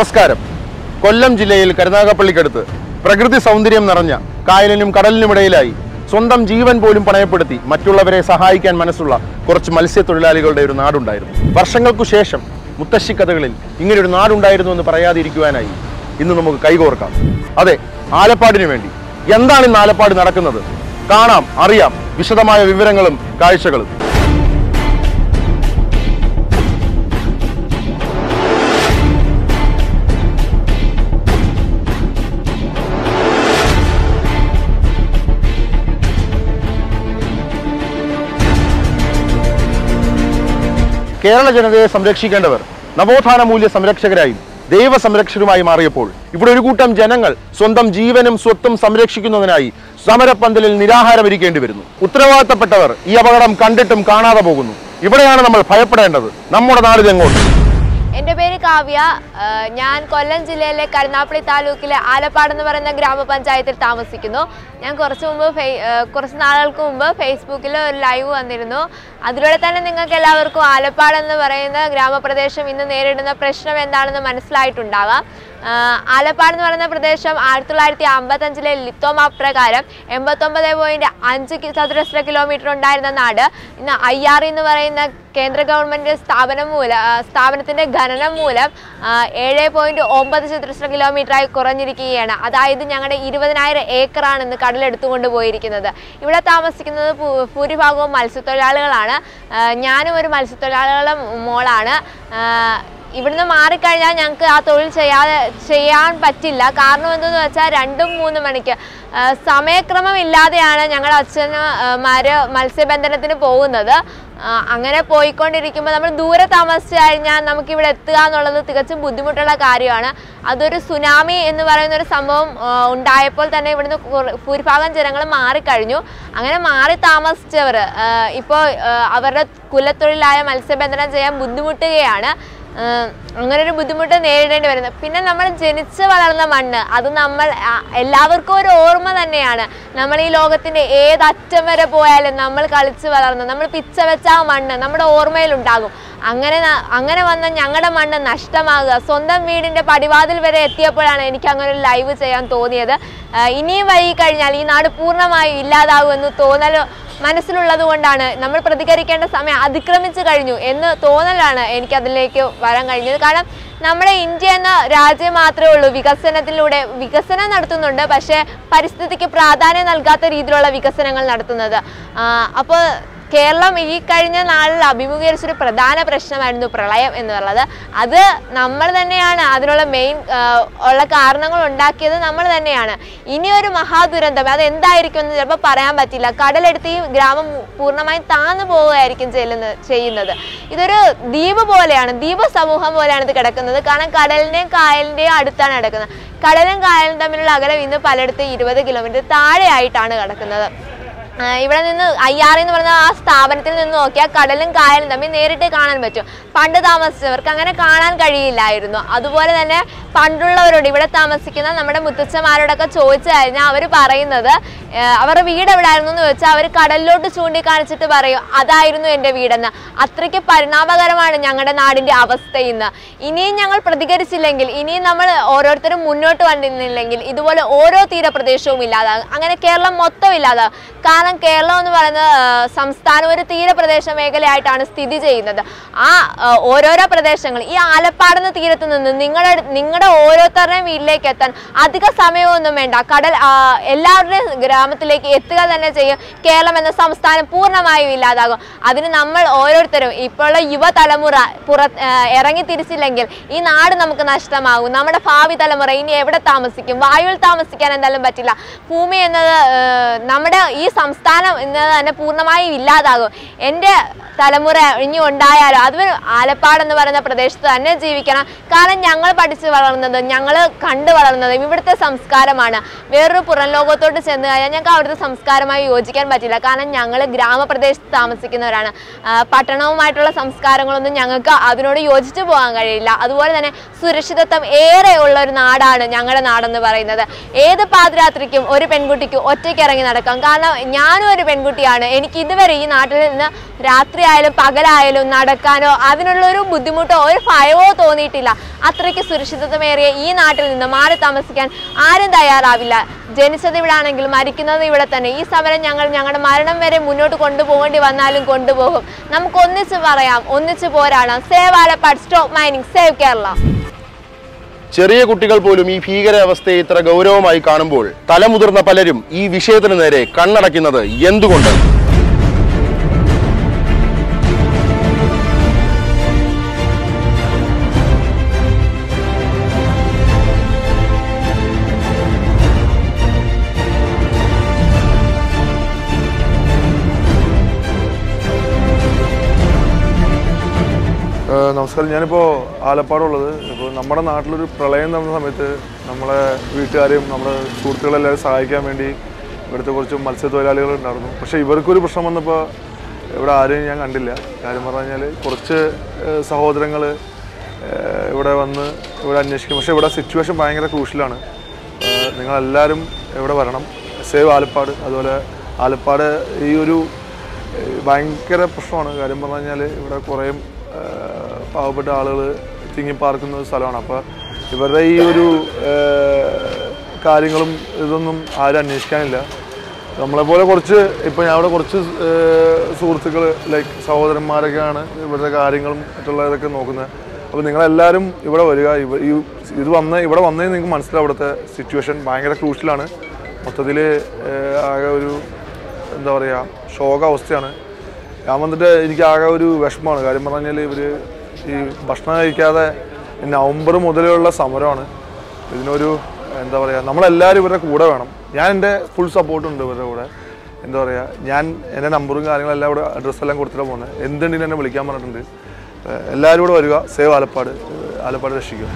നമസ്കാരം. കൊല്ലം ജില്ലയിൽ കരുനാഗപ്പള്ളിക്കടുത്ത് പ്രകൃതി സൗന്ദര്യം നിറഞ്ഞ കായലിനും കടലിനുമിടയിലായി സ്വന്തം ജീവൻ പോലും പണയപ്പെടുത്തി മറ്റുള്ളവരെ സഹായിക്കാൻ മനസ്സുള്ള കുറച്ച് മത്സ്യത്തൊഴിലാളികളുടെ ഒരു നാടുണ്ടായിരുന്നു. വർഷങ്ങൾക്കു ശേഷം മുത്തശ്ശി കഥകളിൽ ഇങ്ങനെ ഒരു നാടുണ്ടായിരുന്നു എന്ന് പറയാതിരിക്കുവാനായി ഇന്ന് നമുക്ക് കൈകോർക്കാം. അതെ ആലപ്പാടിനു വേണ്ടി. എന്താണ് ഇന്ന് ആലപ്പാട് നടക്കുന്നത്? കാണാം അറിയാം. വിശദമായ വിവരങ്ങളും കാഴ്ചകളും. കേരള ജനതയെ സംരക്ഷിക്കേണ്ടവർ നവോത്ഥാന മൂല്യ സംരക്ഷകരായും ദൈവ സംരക്ഷകരുമായി മാറിയപ്പോൾ ഇവിടെ ഒരു കൂട്ടം ജനങ്ങൾ സ്വന്തം ജീവനും സ്വത്തും സംരക്ഷിക്കുന്നതിനായി സമരപ്പന്തലിൽ നിരാഹാരമിരിക്കേണ്ടി വരുന്നു. ഉത്തരവാദിത്തപ്പെട്ടവർ ഈ അപകടം കണ്ടിട്ടും കാണാതെ പോകുന്നു. ഇവിടെയാണ് നമ്മൾ ഭയപ്പെടേണ്ടത്. നമ്മുടെ നാടിതെങ്ങോട്ട്? എന്റെ പേര് കാവ്യ. ഞാൻ കൊല്ലം ജില്ലയിലെ കരുനാപ്പള്ളി താലൂക്കിലെ ആലപ്പാട് എന്ന് പറയുന്ന ഗ്രാമപഞ്ചായത്തിൽ താമസിക്കുന്നു. ഞാൻ കുറച്ച് മുമ്പ് കുറച്ച് നാളുകൾക്ക് മുമ്പ് ഫേസ്ബുക്കിൽ ഒരു ലൈവ് വന്നിരുന്നു. അതിലൂടെ തന്നെ നിങ്ങൾക്ക് എല്ലാവർക്കും ആലപ്പാട് എന്ന് പറയുന്ന ഗ്രാമപ്രദേശം ഇന്ന് നേരിടുന്ന പ്രശ്നം എന്താണെന്ന് മനസ്സിലായിട്ടുണ്ടാകാം ആ, ആലപ്പാട് എന്ന് പറയുന്ന പ്രദേശം ആയിരത്തി തൊള്ളായിരത്തി അമ്പത്തഞ്ചിലെ ലിത്തോ മാപ്പ് പ്രകാരം എൺപത്തൊമ്പത് പോയിന്റ് അഞ്ച് ചതുരശ്ര കിലോമീറ്റർ ഉണ്ടായിരുന്ന നാട്. ഇന്ന് ഐ ആർ എന്ന് പറയുന്ന കേന്ദ്ര ഗവൺമെന്റ് സ്ഥാപനം മൂലം സ്ഥാപനത്തിന്റെ ഖനനം മൂലം ഏഴ് പോയിന്റ് ഒമ്പത് ചതുരശ്ര കിലോമീറ്ററായി കുറഞ്ഞിരിക്കുകയാണ്. അതായത് ഞങ്ങളുടെ ഇരുപതിനായിരം ഏക്കറാണ് ഇന്ന് കടലെടുത്തുകൊണ്ട് പോയിരിക്കുന്നത്. ഇവിടെ താമസിക്കുന്നത് ഭൂരിഭാഗവും മത്സ്യത്തൊഴിലാളികളാണ്. ഞാനും ഒരു മത്സ്യത്തൊഴിലാളികളുടെ മോളാണ്. ഇവിടുന്ന് മാറിക്കഴിഞ്ഞാൽ ഞങ്ങൾക്ക് ആ തൊഴിൽ ചെയ്യാ ചെയ്യാൻ പറ്റില്ല. കാരണം എന്തെന്ന് വെച്ചാൽ രണ്ടും മൂന്ന് മണിക്ക്. സമയക്രമം ഇല്ലാതെയാണ് ഞങ്ങൾ അച്ഛന്മാര് മത്സ്യബന്ധനത്തിന് പോകുന്നത്. അങ്ങനെ പോയിക്കൊണ്ടിരിക്കുമ്പോൾ നമ്മൾ ദൂരെ താമസിച്ച് കഴിഞ്ഞാൽ നമുക്ക് ഇവിടെ എത്തുക എന്നുള്ളത് തികച്ചും ബുദ്ധിമുട്ടുള്ള കാര്യമാണ്. അതൊരു സുനാമി എന്ന് പറയുന്ന ഒരു സംഭവം ഉണ്ടായപ്പോൾ തന്നെ ഇവിടുന്ന് ഭൂരിഭാഗം ജനങ്ങൾ മാറിക്കഴിഞ്ഞു. അങ്ങനെ മാറി താമസിച്ചവർ ഇപ്പോൾ അവരുടെ കുലത്തൊഴിലായ മത്സ്യബന്ധനം ചെയ്യാൻ ബുദ്ധിമുട്ടുകയാണ്. അങ്ങനെ ഒരു ബുദ്ധിമുട്ട് നേരിടേണ്ടി വരുന്നത് പിന്നെ നമ്മൾ ജനിച്ച് വളർന്ന മണ്ണ് അത് നമ്മൾ എല്ലാവർക്കും ഒരു ഓർമ്മ തന്നെയാണ്. നമ്മൾ ഈ ലോകത്തിന്റെ ഏതറ്റം വരെ പോയാലും നമ്മൾ കളിച്ച് വളർന്ന. നമ്മൾ പിച്ച വെച്ച ആ മണ്ണ് നമ്മുടെ ഓർമ്മയിലുണ്ടാകും അങ്ങനെ അങ്ങനെ വന്ന ഞങ്ങളുടെ മണ്ണ് നഷ്ടമാകുക. സ്വന്തം വീടിന്റെ പടിവാതിൽ വരെ എത്തിയപ്പോഴാണ് എനിക്ക് അങ്ങനെ ഒരു ലൈവ് ചെയ്യാൻ തോന്നിയത്. ഇനിയും വൈകി കഴിഞ്ഞാൽ ഈ നാട് പൂർണമായും ഇല്ലാതാകുമെന്ന് തോന്നൽ മനസ്സിലുള്ളത് കൊണ്ടാണ് നമ്മൾ പ്രതികരിക്കേണ്ട സമയം അതിക്രമിച്ചു കഴിഞ്ഞു എന്ന് തോന്നലാണ് എനിക്ക് അതിലേക്ക് വരാൻ കഴിഞ്ഞത്. കാരണം നമ്മുടെ ഇന്ത്യ എന്ന രാജ്യം മാത്രമേ ഉള്ളൂ. വികസനത്തിലൂടെ വികസനം നടത്തുന്നുണ്ട്. പക്ഷേ പരിസ്ഥിതിക്ക് പ്രാധാന്യം നൽകാത്ത രീതിയിലുള്ള വികസനങ്ങൾ നടത്തുന്നത്. അപ്പോൾ കേരളം ഈ കഴിഞ്ഞ നാളിൽ അഭിമുഖീകരിച്ചൊരു പ്രധാന പ്രശ്നമായിരുന്നു പ്രളയം എന്നുള്ളത് അത് നമ്മൾ തന്നെയാണ് അതിനുള്ള മെയിൻ ഉള്ള കാരണങ്ങൾ ഉണ്ടാക്കിയത് നമ്മൾ തന്നെയാണ്. ഇനി ഒരു മഹാദുരന്തം അത് എന്തായിരിക്കും എന്ന് ചിലപ്പോൾ പറയാൻ പറ്റില്ല. കടലെടുത്ത് ഈ ഗ്രാമം പൂർണമായും താന്നു പോവുകയായിരിക്കും ചെല്ലുന്നത് ചെയ്യുന്നത്. ഇതൊരു ദ്വീപ് പോലെയാണ് ദ്വീപ സമൂഹം പോലെയാണ് ഇത് കിടക്കുന്നത്. കാരണം കടലിന്റെയും കായലിന്റെയും അടുത്താണ് കിടക്കുന്നത്. കടലും കായലും തമ്മിലുള്ള അകലം ഇന്ന് പലയിടത്ത് ഇരുപത് കിലോമീറ്റർ താഴെയായിട്ടാണ് കിടക്കുന്നത്. ഇവിടെ നിന്ന് ഐ ആർ എന്ന് പറഞ്ഞ ആ സ്ഥാപനത്തിൽ നിന്ന് നോക്കിയാൽ കടലും കായലും തമ്മിൽ നേരിട്ട് കാണാൻ പറ്റും. പണ്ട് താമസിച്ചവർക്ക് അങ്ങനെ കാണാൻ കഴിയില്ലായിരുന്നു. അതുപോലെ തന്നെ പണ്ടുള്ളവരോട് ഇവിടെ താമസിക്കുന്ന നമ്മുടെ മുത്തച്ഛന്മാരോടൊക്കെ ചോദിച്ചു കഴിഞ്ഞാൽ അവർ പറയുന്നത് അവരുടെ വീട് എവിടെയായിരുന്നു എന്ന് വെച്ചാൽ അവർ കടലിലോട്ട് ചൂണ്ടിക്കാണിച്ചിട്ട് പറയും അതായിരുന്നു എന്റെ വീടെന്ന്. അത്രയ്ക്ക് പരിണാമകരമാണ് ഞങ്ങളുടെ നാടിന്റെ അവസ്ഥ ഇന്ന് ഇനിയും ഞങ്ങൾ പ്രതികരിച്ചില്ലെങ്കിൽ ഇനിയും നമ്മൾ ഓരോരുത്തരും മുന്നോട്ട് വന്നിരുന്നില്ലെങ്കിൽ ഇതുപോലെ ഓരോ തീരപ്രദേശവും ഇല്ലാതാകും. അങ്ങനെ കേരളം മൊത്തം ഇല്ലാതാകും. കാരണം കേരളം എന്ന് പറയുന്ന സംസ്ഥാനം ഒരു തീരപ്രദേശ മേഖലയായിട്ടാണ് സ്ഥിതി ചെയ്യുന്നത്. ആ, ഓരോരോ പ്രദേശങ്ങൾ ഈ ആലപ്പാടുന്ന തീരത്ത് നിന്ന് നിങ്ങളുടെ നിങ്ങളുടെ ഓരോരുത്തരുടെയും വീട്ടിലേക്ക് എത്താൻ അധിക സമയമൊന്നും വേണ്ട. കടൽ എല്ലാവരുടെയും ഗ്രാമത്തിലേക്ക് എത്തുക തന്നെ ചെയ്യും. കേരളം എന്ന സംസ്ഥാനം പൂർണമായും ഇല്ലാതാകും. അതിന് നമ്മൾ ഓരോരുത്തരും ഇപ്പോഴുള്ള യുവതലമുറ പുറ ഇറങ്ങി തിരിച്ചില്ലെങ്കിൽ ഈ നാട് നമുക്ക് നഷ്ടമാകും. നമ്മുടെ ഭാവി തലമുറ ഇനി എവിടെ താമസിക്കും? വായുവിൽ താമസിക്കാൻ എന്തായാലും പറ്റില്ല. ഭൂമി എന്നത് നമ്മുടെ ഈ സംസ്ഥാനം എന്നത് തന്നെ പൂർണമായും ഇല്ലാതാകും. എന്റെ തലമുറ ഇനി ഉണ്ടായാലും അത് ആലപ്പാട് എന്ന് പറയുന്ന പ്രദേശത്ത് തന്നെ ജീവിക്കണം. കാരണം ഞങ്ങൾ പഠിച്ച് വളർന്നത് ഞങ്ങൾ കണ്ടു വളർന്നത് ഇവിടുത്തെ സംസ്കാരമാണ്. വേറൊരു പുറം ലോകത്തോട്ട് ചെന്ന് കഴിഞ്ഞാൽ ഞങ്ങൾക്ക് അവിടുത്തെ സംസ്കാരമായി യോജിക്കാൻ പറ്റില്ല. കാരണം ഞങ്ങൾ ഗ്രാമപ്രദേശത്ത് താമസിക്കുന്നവരാണ്. പട്ടണവുമായിട്ടുള്ള സംസ്കാരങ്ങളൊന്നും ഞങ്ങൾക്ക് അതിനോട് യോജിച്ചു പോകാൻ കഴിയില്ല. അതുപോലെ തന്നെ സുരക്ഷിതത്വം ഏറെ ഉള്ള ഒരു നാടാണ് ഞങ്ങളുടെ നാടെന്ന് പറയുന്നത്. ഏത് പാതിരാത്രിക്കും ഒരു പെൺകുട്ടിക്ക് ഒറ്റയ്ക്ക് ഇറങ്ങി നടക്കാം. കാരണം ഞാനും ഒരു പെൺകുട്ടിയാണ്. എനിക്ക് ഇതുവരെ ഈ നാട്ടിൽ നിന്ന് രാത്രിയായാലും പകലായാലും നടക്കാനോ അതിനുള്ളൊരു ബുദ്ധിമുട്ടോ ഒരു ഭയമോ തോന്നിയിട്ടില്ല. അത്രയ്ക്ക് സുരക്ഷിതത്വമേറിയ ഈ നാട്ടിൽ നിന്ന് മാറി താമസിക്കാൻ ആരും തയ്യാറാവില്ല. ജനിച്ചത് ഇവിടെ ആണെങ്കിൽ മരിക്കുന്നത് ഇവിടെ തന്നെ. ഈ സമരം ഞങ്ങൾ ഞങ്ങളുടെ മരണം വരെ മുന്നോട്ട് കൊണ്ടുപോകേണ്ടി വന്നാലും കൊണ്ടുപോകും. നമുക്ക് ഒന്നിച്ച് പറയാം. ഒന്നിച്ച് പോരാടാം. Save Alappad stop mining. Save Kerala. ചെറിയ കുട്ടികൾ പോലും ഈ ഭീകരാവസ്ഥയെ ഇത്ര ഗൗരവമായി കാണുമ്പോൾ തലമുതിർന്ന പലരും ഈ വിഷയത്തിന് നേരെ കണ്ണടയ്ക്കുന്നത് എന്തുകൊണ്ട്? നമസ്കാരം. ഞാനിപ്പോൾ ആലപ്പാടുള്ളത്. ഇപ്പോൾ നമ്മുടെ നാട്ടിലൊരു പ്രളയം നടന്ന സമയത്ത് നമ്മളെ വീട്ടുകാരെയും നമ്മുടെ സുഹൃത്തുക്കളെല്ലാവരും സഹായിക്കാൻ വേണ്ടി ഇവിടുത്തെ കുറച്ച് മത്സ്യത്തൊഴിലാളികൾ ഉണ്ടായിരുന്നു. പക്ഷേ ഇവർക്കൊരു പ്രശ്നം വന്നപ്പോൾ ഇവിടെ ആരെയും ഞാൻ കണ്ടില്ല. കാര്യം പറഞ്ഞു കഴിഞ്ഞാൽ കുറച്ച് സഹോദരങ്ങൾ ഇവിടെ വന്ന് ഇവിടെ അന്വേഷിക്കും. പക്ഷേ ഇവിടെ സിറ്റുവേഷൻ ഭയങ്കര ക്രൂഷ്യലാണ്. നിങ്ങളെല്ലാവരും ഇവിടെ വരണം. സേവ് ആലപ്പാട്. അതുപോലെ ആലപ്പാട് ഈ ഒരു ഭയങ്കര പ്രശ്നമാണ്. കാര്യം പറഞ്ഞു കഴിഞ്ഞാൽ ഇവിടെ കുറേ പാവപ്പെട്ട ആളുകൾ തിങ്ങിപ്പാർക്കുന്ന ഒരു സ്ഥലമാണ്. അപ്പോൾ ഇവരുടെ ഈ ഒരു കാര്യങ്ങളും ഇതൊന്നും ആരും അന്വേഷിക്കാനില്ല. നമ്മളെപ്പോലെ കുറച്ച് ഇപ്പോൾ ഞാൻ ഇവിടെ കുറച്ച് സുഹൃത്തുക്കൾ ലൈക്ക് സഹോദരന്മാരൊക്കെയാണ് ഇവിടുത്തെ കാര്യങ്ങളും മറ്റുള്ള ഇതൊക്കെ നോക്കുന്നത്. അപ്പോൾ നിങ്ങളെല്ലാവരും ഇവിടെ വരിക. ഈ ഇത് വന്ന് ഇവിടെ വന്നേ നിങ്ങൾക്ക് മനസ്സിലാവും ഇവിടുത്തെ സിറ്റുവേഷൻ ഭയങ്കര ക്രൂഷ്യലാണ്. മൊത്തത്തിൽ ആകെ ഒരു എന്താ പറയുക ശോകാവസ്ഥയാണ്. ഞാൻ വന്നിട്ട് എനിക്ക് ആകെ ഒരു വിഷമമാണ്. കാര്യം പറഞ്ഞു കഴിഞ്ഞാൽ ഇവർ ഈ ഭക്ഷണം കഴിക്കാതെ നവംബർ മുതലുള്ള സമരമാണ്. ഇതിനൊരു എന്താ പറയുക നമ്മളെല്ലാവരും ഇവരുടെ കൂടെ വേണം. ഞാൻ എന്റെ ഫുൾ സപ്പോർട്ടുണ്ട് ഇവരുടെ കൂടെ. എന്താ പറയുക ഞാൻ എന്റെ നമ്പറും കാര്യങ്ങളെല്ലാം ഇവിടെ അഡ്രസ്സെല്ലാം കൊടുത്തിട്ടാണ് പോകുന്നത് എന്തുണ്ടെങ്കിലും എന്നെ വിളിക്കാൻ പറഞ്ഞിട്ടുണ്ട്. എല്ലാവരും കൂടെ വരിക. സേവ് ആലപ്പാട് ആലപ്പാട് രക്ഷിക്കുക.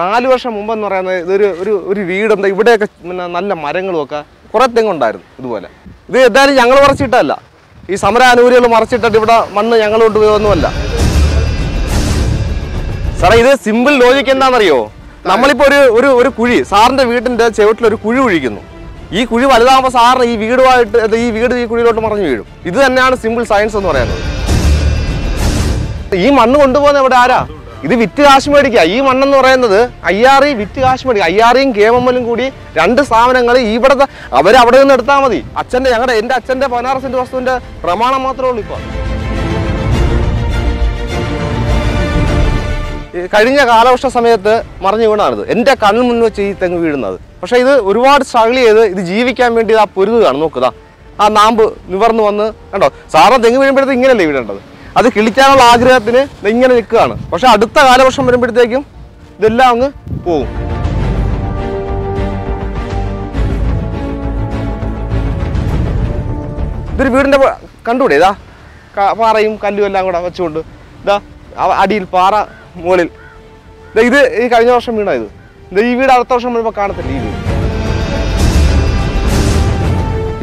നാല് വർഷം മുമ്പെന്ന് പറയുന്നത് ഇതൊരു ഒരു ഒരു വീട് എന്താ ഇവിടെയൊക്കെ പിന്നെ നല്ല മരങ്ങളും ഒക്കെ കുറെ തെങ്ങുണ്ടായിരുന്നു ഇതുപോലെ. ഇത് എന്തായാലും ഞങ്ങൾ മറച്ചിട്ടല്ല ഈ സമരാനുകൂലികൾ മറച്ചിട്ടിട്ട് ഇവിടെ മണ്ണ് ഞങ്ങൾ കൊണ്ടുപോയൊന്നുമല്ല. സാറേ ഇത് സിമ്പിൾ ലോജിക്ക് എന്താണെന്നറിയോ? നമ്മളിപ്പോ ഒരു ഒരു ഒരു കുഴി സാറിന്റെ വീട്ടിന്റെ ചുവട്ടിൽ ഒരു കുഴി ഒഴിക്കുന്നു. ഈ കുഴി വലുതാകുമ്പോൾ സാറിന് ഈ വീടുമായിട്ട് ഈ വീട് ഈ കുഴിയിലോട്ട് മറിഞ്ഞു വീഴും. ഇത് തന്നെയാണ് സിമ്പിൾ സയൻസ് എന്ന് പറയുന്നത്. ഈ മണ്ണ് കൊണ്ടുപോകുന്ന ഇവിടെ ആരാ? ഇത് വിറ്റ് കാശ് മേടിക്കുക. ഈ മണ്ണെന്ന് പറയുന്നത് അയ്യാറി വിറ്റ് കാശ് മേടിക്കുക. അയ്യാറിയും കേമമ്മലും കൂടി രണ്ട് സ്ഥാപനങ്ങൾ ഇവിടുത്തെ അവർ അവിടെ നിന്ന് എടുത്താൽ മതി. അച്ഛന്റെ ഞങ്ങളുടെ എന്റെ അച്ഛന്റെ പതിനാറ് സെന്റ് വസ്തുവിന്റെ പ്രമാണം മാത്രമേ ഉള്ളൂ ഇപ്പോൾ. കഴിഞ്ഞ കാലവർഷ സമയത്ത് മറിഞ്ഞു വീണാണിത്. എന്റെ കണ്ണിൽ മുന്നിൽ വെച്ച് ഈ തെങ്ങ് വീഴുന്നത്. പക്ഷേ ഇത് ഒരുപാട് സ്ട്രഗിൾ ചെയ്ത് ഇത് ജീവിക്കാൻ വേണ്ടി ആ പൊരുതുകയാണ്. നോക്കുക ആ നാമ്പ് നിവർന്ന് വന്ന് കണ്ടോ? സാറിന് തെങ്ങ് വീഴുമ്പോഴത്തേക്ക് ഇങ്ങനെയല്ലേ വീഴേണ്ടത്? അത് കിളിക്കാനുള്ള ആഗ്രഹത്തിന് ഇങ്ങനെ നിൽക്കുകയാണ്. പക്ഷെ അടുത്ത കാലവർഷം വരുമ്പോഴത്തേക്കും ഇതെല്ലാം അങ്ങ് പോവും. ഇതൊരു വീടിന്റെ കണ്ടുകൂടെ? ഇതാ പാറയും കല്ലും എല്ലാം കൂടെ വെച്ചുകൊണ്ട് ഇതാ അടിയിൽ പാറ മുകളിൽ. ഇത് ഈ കഴിഞ്ഞ വർഷം വീണ ഇത്. ഈ വീട് അടുത്ത വർഷം വരുമ്പോൾ കാണത്തില്ല ഈ വീട്.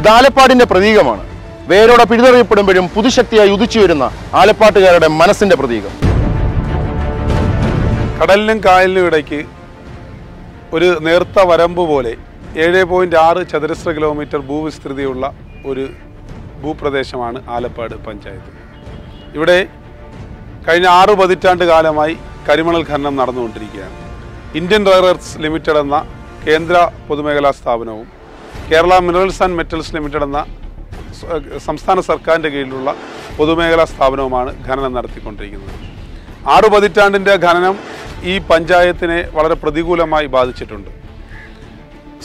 ഇതാലപ്പാടിന്റെ പ്രതീകമാണ്. വേരോടെ പിഴുതെറിയപ്പെടുമ്പോഴും പുതുശക്തിയായി ഉദിച്ചു വരുന്ന ആലപ്പാട്ടുകാരുടെ മനസ്സിന്റെ പ്രതീകം. കടലിനും കായലിനും ഇടയ്ക്ക് ഒരു നേർത്ത വരമ്പ് പോലെ ഏഴ് പോയിന്റ് ആറ് ചതുരശ്ര കിലോമീറ്റർ ഭൂവിസ്തൃതിയുള്ള ഒരു ഭൂപ്രദേശമാണ് ആലപ്പാട് പഞ്ചായത്ത്. ഇവിടെ കഴിഞ്ഞ ആറ് പതിറ്റാണ്ട് കാലമായി കരിമണൽ ഖനനം നടന്നുകൊണ്ടിരിക്കുകയാണ്. ഇന്ത്യൻ എർത്ത് ലിമിറ്റഡ് എന്ന കേന്ദ്ര പൊതുമേഖലാ സ്ഥാപനവും Kerala minerals and metals limited എന്ന സംസ്ഥാന സർക്കാരിന്റെ കീഴിലുള്ള പൊതുമേഖലാ സ്ഥാപനവുമാണ് ഖനനം നടത്തിക്കൊണ്ടിരിക്കുന്നത്. ആറു പതിറ്റാണ്ടിന്റെ ഖനനം ഈ പഞ്ചായത്തിനെ വളരെ പ്രതികൂലമായി ബാധിച്ചിട്ടുണ്ട്.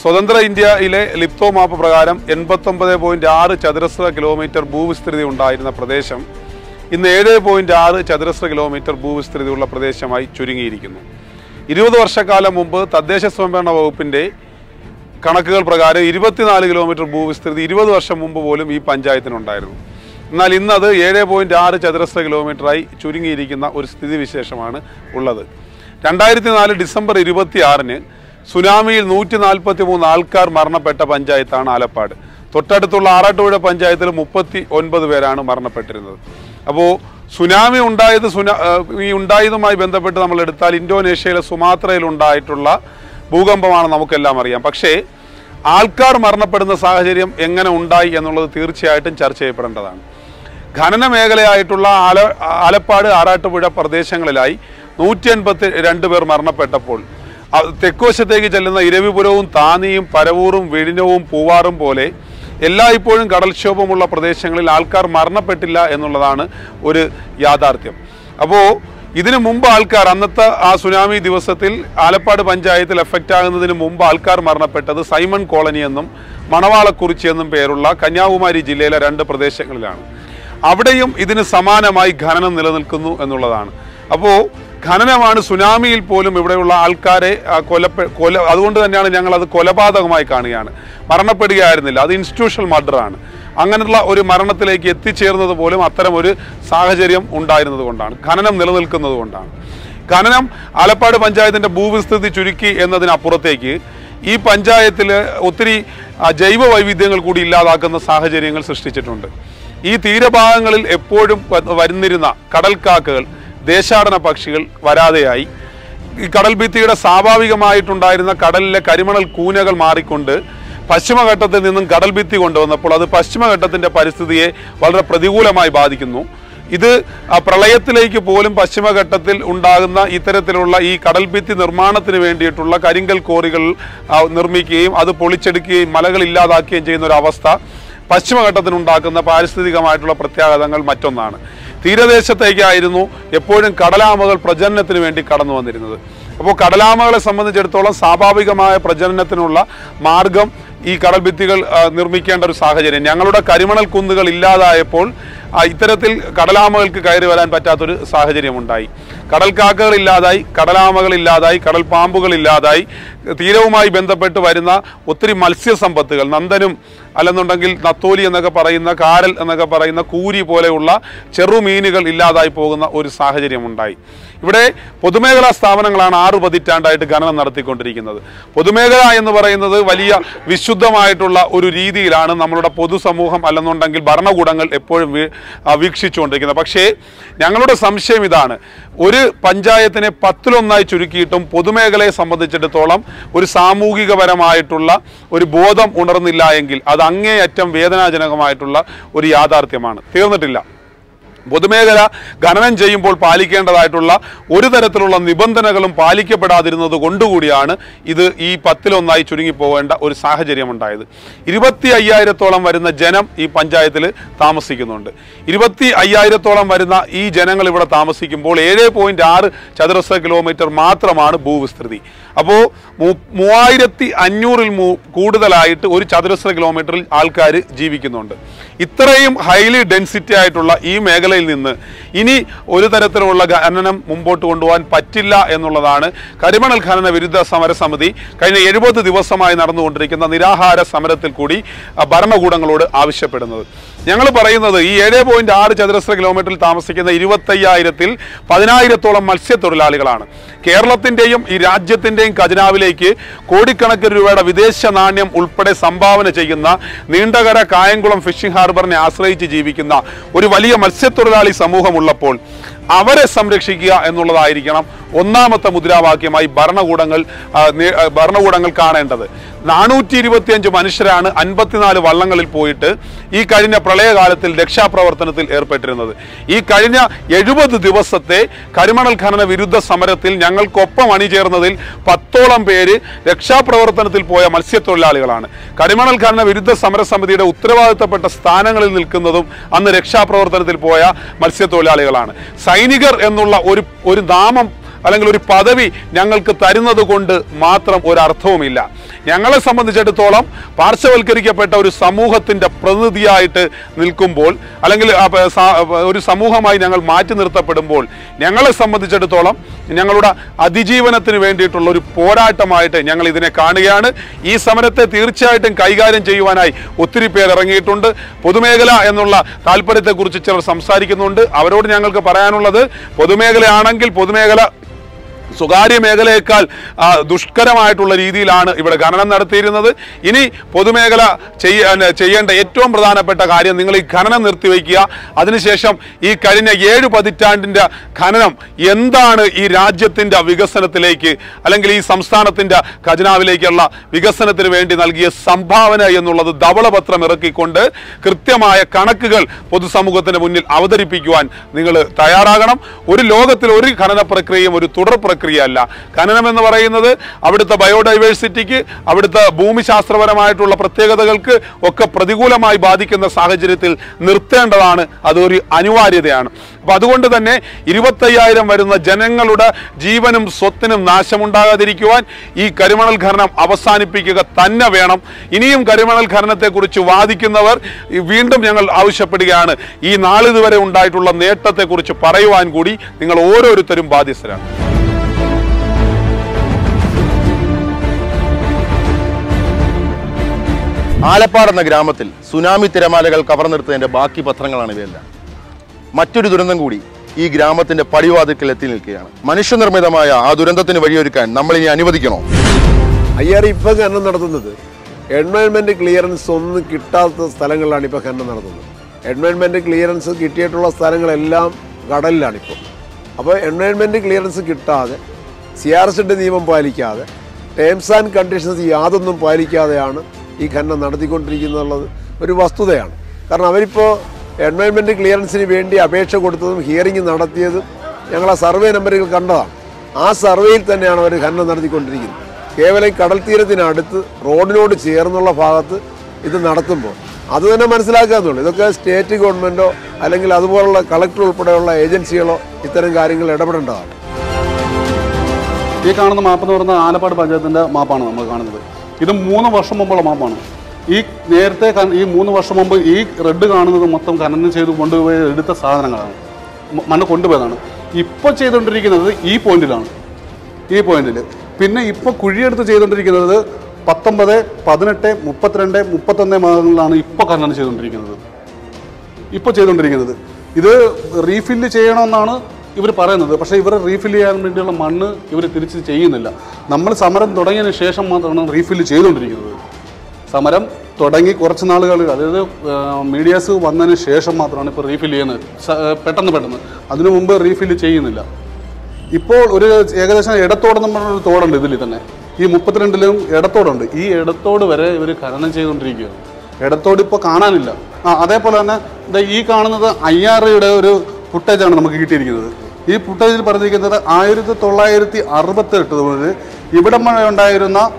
സ്വതന്ത്ര ഇന്ത്യയിലെ ലിപ്തോ മാപ്പ് പ്രകാരം എൺപത്തൊമ്പത് പോയിന്റ് ആറ് ചതുരശ്ര കിലോമീറ്റർ ഭൂവിസ്തൃതി ഉണ്ടായിരുന്ന പ്രദേശം ഇന്ന് ഏഴ് പോയിന്റ് ആറ് ചതുരശ്ര കിലോമീറ്റർ ഭൂവിസ്തൃതിയുള്ള പ്രദേശമായി ചുരുങ്ങിയിരിക്കുന്നു. ഇരുപത് വർഷക്കാലം മുമ്പ് തദ്ദേശ സ്വയംഭരണ വകുപ്പിന്റെ കണക്കുകൾ പ്രകാരം ഇരുപത്തിനാല് കിലോമീറ്റർ ഭൂവിസ്തൃതി ഇരുപത് വർഷം മുമ്പ് പോലും ഈ പഞ്ചായത്തിനുണ്ടായിരുന്നു. എന്നാൽ ഇന്നത് ഏഴ് പോയിന്റ് ആറ് ചതുരശ്ര കിലോമീറ്ററായി ചുരുങ്ങിയിരിക്കുന്ന ഒരു സ്ഥിതിവിശേഷമാണ് ഉള്ളത്. രണ്ടായിരത്തി നാല് ഡിസംബർ ഇരുപത്തി ആറിന് സുനാമിയിൽ നൂറ്റി നാൽപ്പത്തി മൂന്ന് ആൾക്കാർ മരണപ്പെട്ട പഞ്ചായത്താണ് ആലപ്പാട്. തൊട്ടടുത്തുള്ള ആറാട്ടുപുഴ പഞ്ചായത്തിൽ മുപ്പത്തി ഒൻപത് പേരാണ് മരണപ്പെട്ടിരുന്നത്. അപ്പോൾ സുനാമി ഉണ്ടായത് സുനാ ഈ ഉണ്ടായതുമായി ബന്ധപ്പെട്ട് നമ്മൾ എടുത്താൽ ഇന്തോനേഷ്യയിലെ സുമാത്രയിൽ ഉണ്ടായിട്ടുള്ള ഭൂകമ്പമാണ് നമുക്കെല്ലാം അറിയാം. പക്ഷേ ആൾക്കാർ മരണപ്പെടുന്ന സാഹചര്യം എങ്ങനെ ഉണ്ടായി എന്നുള്ളത് തീർച്ചയായിട്ടും ചർച്ച ചെയ്യപ്പെടേണ്ടതാണ്. ഖനന മേഖലയായിട്ടുള്ള ആല ആലപ്പാട് ആറാട്ടുപുഴ പ്രദേശങ്ങളിലായി നൂറ്റി എൺപത്തി രണ്ട് പേർ മരണപ്പെട്ടപ്പോൾ തെക്കുവശത്തേക്ക് ചെല്ലുന്ന ഇരവിപുരവും താനിയും പരവൂറും വിഴിഞ്ഞവും പൂവാറും പോലെ എല്ലായ്പ്പോഴും കടൽക്ഷോഭമുള്ള പ്രദേശങ്ങളിൽ ആൾക്കാർ മരണപ്പെട്ടില്ല എന്നുള്ളതാണ് ഒരു യാഥാർത്ഥ്യം. അപ്പോൾ ഇതിനു മുമ്പ് ആൾക്കാർ അന്നത്തെ ആ സുനാമി ദിവസത്തിൽ ആലപ്പാട് പഞ്ചായത്തിൽ എഫക്റ്റ് ആകുന്നതിന് മുമ്പ് ആൾക്കാർ മരണപ്പെട്ടത് സൈമൺ കോളനി എന്നും മണവാളക്കുറിച്ചി എന്നും പേരുള്ള കന്യാകുമാരി ജില്ലയിലെ രണ്ട് പ്രദേശങ്ങളിലാണ്. അവിടെയും ഇതിന് സമാനമായി ഖനനം നിലനിൽക്കുന്നു എന്നുള്ളതാണ്. അപ്പോൾ ഖനനമാണ് സുനാമിയിൽ പോലും ഇവിടെയുള്ള ആൾക്കാരെ കൊലപ്പെ കൊല അതുകൊണ്ട് തന്നെയാണ് ഞങ്ങൾ അത് കൊലപാതകമായി കാണുകയാണ്. മരണപ്പെടുകയായിരുന്നില്ല. അത് ഇൻസ്റ്റിറ്റ്യൂഷണൽ മർഡറാണ് അങ്ങനെയുള്ള ഒരു മരണത്തിലേക്ക് എത്തിച്ചേർന്നത് പോലും അത്തരം ഒരു സാഹചര്യം ഉണ്ടായിരുന്നത് കൊണ്ടാണ്. ഖനനം നിലനിൽക്കുന്നത് കൊണ്ടാണ്. ഖനനം ആലപ്പാട് പഞ്ചായത്തിന്റെ ഭൂവിസ്തൃതി ചുരുക്കി എന്നതിനപ്പുറത്തേക്ക് ഈ പഞ്ചായത്തിൽ ഒത്തിരി ജൈവ വൈവിധ്യങ്ങൾ കൂടി ഇല്ലാതാക്കുന്ന സാഹചര്യങ്ങൾ സൃഷ്ടിച്ചിട്ടുണ്ട്. ഈ തീരഭാഗങ്ങളിൽ എപ്പോഴും വരുന്നിരുന്ന കടൽക്കാക്കകൾ ദേശാടന പക്ഷികൾ വരാതെയായി. ഈ കടൽ ഭിത്തിയുടെ സ്വാഭാവികമായിട്ടുണ്ടായിരുന്ന കടലിലെ കരിമണൽ കൂനകൾ മാറിക്കൊണ്ട് പശ്ചിമഘട്ടത്തിൽ നിന്നും കടൽ ഭിത്തി കൊണ്ടുവന്നപ്പോൾ അത് പശ്ചിമഘട്ടത്തിന്റെ പരിസ്ഥിതിയെ വളരെ പ്രതികൂലമായി ബാധിക്കുന്നു. ഇത് പ്രളയത്തിലേക്ക് പോലും പശ്ചിമഘട്ടത്തിൽ ഉണ്ടാകുന്ന ഇത്തരത്തിലുള്ള ഈ കടൽ ഭിത്തി നിർമ്മാണത്തിന് വേണ്ടിയിട്ടുള്ള കരിങ്കൽ കോറികൾ നിർമ്മിക്കുകയും അത് പൊളിച്ചെടുക്കുകയും മലകൾ ഇല്ലാതാക്കുകയും ചെയ്യുന്ന ഒരു അവസ്ഥ പശ്ചിമഘട്ടത്തിനുണ്ടാക്കുന്ന പാരിസ്ഥിതികമായിട്ടുള്ള പ്രത്യാഘാതങ്ങൾ മറ്റൊന്നാണ്. തീരദേശത്തേക്കായിരുന്നു എപ്പോഴും കടലാമകൾ പ്രജനനത്തിന് വേണ്ടി കടന്നു വന്നിരുന്നത്. അപ്പോൾ കടലാമകളെ സംബന്ധിച്ചിടത്തോളം സ്വാഭാവികമായ പ്രജനനത്തിനുള്ള മാർഗം ഈ കടൽഭിത്തികൾ നിർമ്മിക്കേണ്ട ഒരു സാഹചര്യം. ഞങ്ങളുടെ കരിമണൽ കുന്നുകൾ ഇല്ലാതായപ്പോൾ ഇത്തരത്തിൽ കടലാമകൾക്ക് കയറി വരാൻ പറ്റാത്തൊരു സാഹചര്യം ഉണ്ടായി കടൽ കാക്കകൾ ഇല്ലാതായി കടലാമകൾ ഇല്ലാതായി കടൽ പാമ്പുകൾ ഇല്ലാതായി തീരവുമായി ബന്ധപ്പെട്ട് വരുന്ന ഒത്തിരി മത്സ്യസമ്പത്തുകൾ നന്ദനും അല്ലെന്നുണ്ടെങ്കിൽ നത്തോലി എന്നൊക്കെ പറയുന്ന കാരൽ എന്നൊക്കെ പറയുന്ന കൂരി പോലെയുള്ള ചെറുമീനുകൾ ഇല്ലാതായി പോകുന്ന ഒരു സാഹചര്യം ഉണ്ടായി ഇവിടെ പൊതുമേഖലാ സ്ഥാപനങ്ങളാണ് ആറു പതിറ്റാണ്ടായിട്ട് ഖനനം നടത്തിക്കൊണ്ടിരിക്കുന്നത്. പൊതുമേഖല എന്ന് പറയുന്നത് വലിയ വിശുദ്ധമായിട്ടുള്ള ഒരു രീതിയിലാണ് നമ്മളുടെ പൊതുസമൂഹം അല്ലെന്നുണ്ടെങ്കിൽ ഭരണകൂടങ്ങൾ എപ്പോഴും വീക്ഷിച്ചുകൊണ്ടിരിക്കുന്നത് പക്ഷേ ഞങ്ങളുടെ സംശയം ഇതാണ്. ഒരു പഞ്ചായത്തിനെ പത്തിലൊന്നായി ചുരുക്കിയിട്ടും പൊതുമേഖലയെ സംബന്ധിച്ചിടത്തോളം ഒരു സാമൂഹികപരമായിട്ടുള്ള ഒരു ബോധം ഉണർന്നില്ല എങ്കിൽ അത് അങ്ങേയറ്റം വേദനാജനകമായിട്ടുള്ള ഒരു യാഥാർത്ഥ്യമാണ്. തീർന്നിട്ടില്ല. പൊതുമേഖല ഖനനം ചെയ്യുമ്പോൾ പാലിക്കേണ്ടതായിട്ടുള്ള ഒരു തരത്തിലുള്ള നിബന്ധനകളും പാലിക്കപ്പെടാതിരുന്നത് കൊണ്ടുകൂടിയാണ് ഇത് ഈ പത്തിലൊന്നായി ചുരുങ്ങിപ്പോകേണ്ട ഒരു സാഹചര്യം ഉണ്ടായത് ഇരുപത്തി അയ്യായിരത്തോളം വരുന്ന ജനം ഈ പഞ്ചായത്തിൽ താമസിക്കുന്നുണ്ട്. ഇരുപത്തി അയ്യായിരത്തോളം വരുന്ന ഈ ജനങ്ങൾ ഇവിടെ താമസിക്കുമ്പോൾ ഏഴ് പോയിന്റ് ആറ് ചതുരശ്ര കിലോമീറ്റർ മാത്രമാണ് ഭൂവിസ്തൃതി. അപ്പോൾ മൂവായിരത്തി അഞ്ഞൂറിൽ കൂടുതലായിട്ട് ഒരു ചതുരശ്ര കിലോമീറ്ററിൽ ആൾക്കാർ ജീവിക്കുന്നുണ്ട്. ഇത്രയും ഹൈലി ഡെൻസിറ്റി ആയിട്ടുള്ള ഈ മേഖലയിൽ നിന്ന് ഇനി ഒരു തരത്തിലുള്ള ഖനനം മുമ്പോട്ട് കൊണ്ടുപോകാൻ പറ്റില്ല എന്നുള്ളതാണ് കരിമണൽ ഖനന വിരുദ്ധ സമരസമിതി കഴിഞ്ഞ എഴുപത് ദിവസമായി നടന്നുകൊണ്ടിരിക്കുന്ന നിരാഹാര സമരത്തിൽ കൂടി ഭരണകൂടങ്ങളോട് ആവശ്യപ്പെടുന്നത്. ഞങ്ങൾ പറയുന്നത് ഈ ഏഴ് പോയിന്റ് ആറ് ചതുരശ്ര കിലോമീറ്ററിൽ താമസിക്കുന്ന ഇരുപത്തയ്യായിരത്തിൽ പതിനായിരത്തോളം മത്സ്യത്തൊഴിലാളികളാണ്. കേരളത്തിന്റെയും ഈ രാജ്യത്തിന്റെയും ഖജനാവിലേക്ക് കോടിക്കണക്കിന് രൂപയുടെ വിദേശ നാണ്യം ഉൾപ്പെടെ സംഭാവന ചെയ്യുന്ന നീണ്ടകര കായംകുളം ഫിഷിംഗ് ഹാർബറിനെ ആശ്രയിച്ച് ജീവിക്കുന്ന ഒരു വലിയ മത്സ്യത്തൊഴിലാളി സമൂഹമുള്ളപ്പോൾ അവരെ സംരക്ഷിക്കുക എന്നുള്ളതായിരിക്കണം ഒന്നാമത്തെ മുദ്രാവാക്യമായി ഭരണകൂടങ്ങൾ ഭരണകൂടങ്ങൾ കാണേണ്ടത്. നാനൂറ്റി ഇരുപത്തിയഞ്ച് മനുഷ്യരാണ് അൻപത്തിനാല് വള്ളങ്ങളിൽ പോയിട്ട് ഈ കഴിഞ്ഞ പ്രളയകാലത്തിൽ രക്ഷാപ്രവർത്തനത്തിൽ ഏർപ്പെട്ടിരുന്നത്. ഈ കഴിഞ്ഞ എഴുപത് ദിവസത്തെ കരിമണൽ ഖനന വിരുദ്ധ സമരത്തിൽ ഞങ്ങൾക്കൊപ്പം അണിചേർന്നതിൽ പത്തോളം പേര് രക്ഷാപ്രവർത്തനത്തിൽ പോയ മത്സ്യത്തൊഴിലാളികളാണ്. കരിമണൽ ഖനന വിരുദ്ധ സമരസമിതിയുടെ ഉത്തരവാദിത്തപ്പെട്ട സ്ഥാനങ്ങളിൽ നിൽക്കുന്നതും അന്ന് രക്ഷാപ്രവർത്തനത്തിൽ പോയ മത്സ്യത്തൊഴിലാളികളാണ്. സൈനികർ എന്നുള്ള ഒരു ഒരു നാമം അല്ലെങ്കിൽ ഒരു പദവി ഞങ്ങൾക്ക് തരുന്നത് കൊണ്ട് മാത്രം ഒരർത്ഥവുമില്ല. ഞങ്ങളെ സംബന്ധിച്ചിടത്തോളം പാർശ്വവൽക്കരിക്കപ്പെട്ട ഒരു സമൂഹത്തിന്റെ പ്രതിനിധിയായിട്ട് നിൽക്കുമ്പോൾ അല്ലെങ്കിൽ ഒരു സമൂഹമായി ഞങ്ങൾ മാറ്റി നിർത്തപ്പെടുമ്പോൾ ഞങ്ങളെ സംബന്ധിച്ചിടത്തോളം ഞങ്ങളുടെ അതിജീവനത്തിന് വേണ്ടിയിട്ടുള്ള ഒരു പോരാട്ടമായിട്ട് ഞങ്ങൾ ഇതിനെ കാണുകയാണ്. ഈ സമരത്തെ തീർച്ചയായിട്ടും കൈകാര്യം ചെയ്യുവാനായി ഒത്തിരി പേർ ഇറങ്ങിയിട്ടുണ്ട്. പൊതുമേഖല എന്നുള്ള താല്പര്യത്തെക്കുറിച്ച് ചിലർ സംസാരിക്കുന്നുണ്ട്. അവരോട് ഞങ്ങൾക്ക് പറയാനുള്ളത് പൊതുമേഖലയാണെങ്കിൽ പൊതുമേഖല സ്വകാര്യ മേഖലയേക്കാൾ ദുഷ്കരമായിട്ടുള്ള രീതിയിലാണ് ഇവിടെ ഖനനം നടത്തിയിരുന്നത്. ഇനി പൊതുമേഖല ചെയ്യേണ്ട ഏറ്റവും പ്രധാനപ്പെട്ട കാര്യം നിങ്ങൾ ഈ ഖനനം നിർത്തിവെക്കുക അതിനുശേഷം ഈ കഴിഞ്ഞ ഏഴ് പതിറ്റാണ്ടിന്റെ ഖനനം എന്താണ് ഈ രാജ്യത്തിന്റെ വികസനത്തിലേക്ക് അല്ലെങ്കിൽ ഈ സംസ്ഥാനത്തിന്റെ ഖജനാവിലേക്കുള്ള വികസനത്തിന് വേണ്ടി നൽകിയ സംഭാവന എന്നുള്ളത് ധവളപത്രം ഇറക്കിക്കൊണ്ട് കൃത്യമായ കണക്കുകൾ പൊതുസമൂഹത്തിന് മുന്നിൽ അവതരിപ്പിക്കുവാൻ നിങ്ങൾ തയ്യാറാകണം. ഒരു ലോകത്തിൽ ഒരു ഖനന പ്രക്രിയയും ഒരു തുടർ പ്രക്രിയയല്ല. ഖനനം എന്ന് പറയുന്നത് അവിടുത്തെ ബയോഡൈവേഴ്സിറ്റിക്ക് അവിടുത്തെ ഭൂമിശാസ്ത്രപരമായിട്ടുള്ള പ്രത്യേകതകൾക്ക് ഒക്കെ പ്രതികൂലമായി ബാധിക്കുന്ന സാഹചര്യത്തിൽ നിർത്തേണ്ടതാണ്. അതൊരു അനിവാര്യതയാണ്. അപ്പം അതുകൊണ്ട് തന്നെ ഇരുപത്തയ്യായിരം വരുന്ന ജനങ്ങളുടെ ജീവനും സ്വത്തിനും നാശമുണ്ടാകാതിരിക്കുവാൻ ഈ കരിമണൽ ഖനനം അവസാനിപ്പിക്കുക തന്നെ വേണം. ഇനിയും കരിമണൽ ഖനനത്തെക്കുറിച്ച് വാദിക്കുന്നവർ വീണ്ടും ഞങ്ങൾ ആവശ്യപ്പെടുകയാണ്. ഈ നാളിതുവരെ ഉണ്ടായിട്ടുള്ള നേട്ടത്തെക്കുറിച്ച് പറയുവാൻ കൂടി നിങ്ങൾ ഓരോരുത്തരും ബാധ്യസ്ഥരാണ്. ആലപ്പാട് എന്ന ഗ്രാമത്തിൽ സുനാമി തിരമാലകൾ കവർന്നെടുത്തതിന്റെ ബാക്കി പത്രങ്ങളാണ് ഇവയെല്ലാം. മറ്റൊരു ദുരന്തം കൂടി ഈ ഗ്രാമത്തിന്റെ പടിവാതിൽക്കൽ എത്തി നിൽക്കുകയാണ്. മനുഷ്യനിർമ്മിതമായ ആ ദുരന്തത്തിന് വഴിയൊരുക്കാൻ നമ്മൾ ഇനി അനുവദിക്കണോ? അയ്യാറ് ഇപ്പം ഖനനം നടത്തുന്നത്. എൻവയോൺമെന്റ് ക്ലിയറൻസ് ഒന്നും കിട്ടാത്ത സ്ഥലങ്ങളിലാണ് ഇപ്പോൾ ഖനനം നടത്തുന്നത്. എൻവയോൺമെന്റ് ക്ലിയറൻസ് കിട്ടിയിട്ടുള്ള സ്ഥലങ്ങളെല്ലാം കടലിലാണ് ഇപ്പോൾ അപ്പോൾ എൻവയോൺമെന്റ് ക്ലിയറൻസ് കിട്ടാതെ സി ആർ നിയമം പാലിക്കാതെ ടേംസ് ആൻഡ് കണ്ടീഷൻസ് യാതൊന്നും പാലിക്കാതെയാണ് ഈ ഖനനം നടത്തിക്കൊണ്ടിരിക്കുന്നുള്ളത് ഒരു വസ്തുതയാണ്. കാരണം അവരിപ്പോൾ എൻവയൺമെന്റ് ക്ലിയറൻസിന് വേണ്ടി അപേക്ഷ കൊടുത്തതും ഹിയറിംഗ് നടത്തിയതും ഞങ്ങൾ ആ സർവേ നമ്പറുകൾ കണ്ടതാണ്. ആ സർവേയിൽ തന്നെയാണ് അവർ ഖനനം നടത്തിക്കൊണ്ടിരിക്കുന്നത്. കേവലം കടൽ തീരത്തിനടുത്ത് റോഡിനോട് ചേർന്നുള്ള ഭാഗത്ത് ഇത് നടത്തുമ്പോൾ അത് തന്നെ മനസ്സിലാക്കാന്നുള്ളൂ ഇതൊക്കെ സ്റ്റേറ്റ് ഗവൺമെന്റോ അല്ലെങ്കിൽ അതുപോലുള്ള കളക്ടർ ഉൾപ്പെടെയുള്ള ഏജൻസികളോ ഇത്തരം കാര്യങ്ങൾ ഇടപെടേണ്ടതാണ്. ഈ കാണുന്ന മാപ്പ് എന്ന് പറയുന്നത് ആലപ്പാട് പഞ്ചായത്തിന്റെ മാപ്പാണ് നമ്മൾ കാണുന്നത്. ഇത് മൂന്ന് വർഷം മുമ്പുള്ള മാപ്പാണ്. ഈ നേരത്തെ ഈ മൂന്ന് വർഷം മുമ്പ് ഈ റെഡ് കാണുന്നത് മൊത്തം ഖനനം ചെയ്ത് കൊണ്ടുപോയി എടുത്ത സാധനങ്ങളാണ്. മണ്ണ് കൊണ്ടുപോയതാണ്. ഇപ്പോൾ ചെയ്തുകൊണ്ടിരിക്കുന്നത് ഈ പോയിന്റിലാണ്. ഈ പോയിന്റിൽ പിന്നെ ഇപ്പോൾ കുഴിയെടുത്ത് ചെയ്തുകൊണ്ടിരിക്കുന്നത് പത്തൊമ്പത് പതിനെട്ട് മുപ്പത്തിരണ്ട് മുപ്പത്തൊന്ന് ഭാഗങ്ങളിലാണ് ഇപ്പോൾ ഖനനം ചെയ്തുകൊണ്ടിരിക്കുന്നത്. ഇപ്പോൾ ചെയ്തുകൊണ്ടിരിക്കുന്നത്. ഇത് റീഫില്ല് ചെയ്യണമെന്നാണ് ഇവർ പറയുന്നത്. പക്ഷേ ഇവരെ റീഫിൽ ചെയ്യാൻ വേണ്ടിയുള്ള മണ്ണ് ഇവർ തിരിച്ച് ചെയ്യുന്നില്ല. നമ്മൾ സമരം തുടങ്ങിയതിന് ശേഷം മാത്രമാണ് റീഫിൽ ചെയ്തുകൊണ്ടിരിക്കുന്നത്. സമരം തുടങ്ങി കുറച്ച് നാളുകൾ അതായത് മീഡിയാസ് വന്നതിന് ശേഷം മാത്രമാണ് ഇപ്പോൾ റീഫിൽ ചെയ്യുന്നത്. പെട്ടെന്ന് പെട്ടെന്ന്. അതിനു മുമ്പ് റീഫിൽ ചെയ്യുന്നില്ല. ഇപ്പോൾ ഒരു ഏകദേശം ഇടത്തോടെ നമ്മളൊരു തോടുണ്ട് ഇതിൽ തന്നെ. ഈ മുപ്പത്തിരണ്ടിലും ഇടത്തോടുണ്ട്. ഈ ഇടത്തോട് വരെ ഇവർ ഖനനം ചെയ്തുകൊണ്ടിരിക്കുകയാണ്. ഇടത്തോട് ഇപ്പോൾ കാണാനില്ല. ആ അതേപോലെ തന്നെ ഈ കാണുന്നത് അയ്യാറയുടെ ഒരു ഫുട്ടേജാണ് നമുക്ക് കിട്ടിയിരിക്കുന്നത്. ഈ ഫുട്ടേജിൽ പറഞ്ഞിരിക്കുന്നത് ആയിരത്തി തൊള്ളായിരത്തി അറുപത്തി എട്ട് മുതൽ ഇവിടം ഉണ്ടായിരുന്ന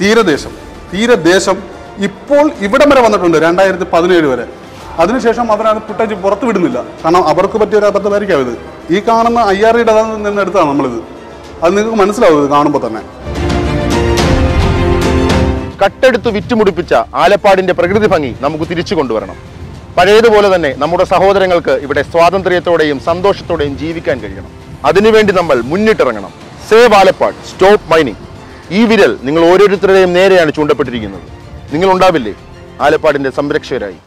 തീരദേശം. തീരദേശം ഇപ്പോൾ ഇവിടം വരെ വന്നിട്ടുണ്ട് രണ്ടായിരത്തി പതിനേഴ് വരെ. അതിനുശേഷം അവരാണ് ഫുട്ടേജ് പുറത്ത് വിടുന്നില്ല. കാരണം അവർക്ക് പറ്റിയ ഒരു അബദ്ധമായിരിക്കാം ഇത്. ഈ കാണുന്ന ഐ ആർ നിന്ന് എടുത്താണ് നമ്മളിത്. അത് നിങ്ങൾക്ക് മനസ്സിലാവും ഇത് കാണുമ്പോൾ തന്നെ. കട്ടെടുത്ത് വിറ്റുമുടിപ്പിച്ച ആലപ്പാടിന്റെ പ്രകൃതി ഭംഗി നമുക്ക് തിരിച്ചു കൊണ്ടുവരണം. പഴയതുപോലെ തന്നെ നമ്മുടെ സഹോദരങ്ങൾക്ക് ഇവിടെ സ്വാതന്ത്ര്യത്തോടെയും സന്തോഷത്തോടെയും ജീവിക്കാൻ കഴിയണം. അതിനുവേണ്ടി നമ്മൾ മുന്നിട്ടിറങ്ങണം. Save Alappad stop mining. ഈ വിരൽ നിങ്ങൾ ഓരോരുത്തരുടെയും നേരെയാണ് ചൂണ്ടപ്പെട്ടിരിക്കുന്നത്. നിങ്ങൾ ഉണ്ടാവില്ലേ ആലപ്പാടിന്റെ സംരക്ഷകരായി.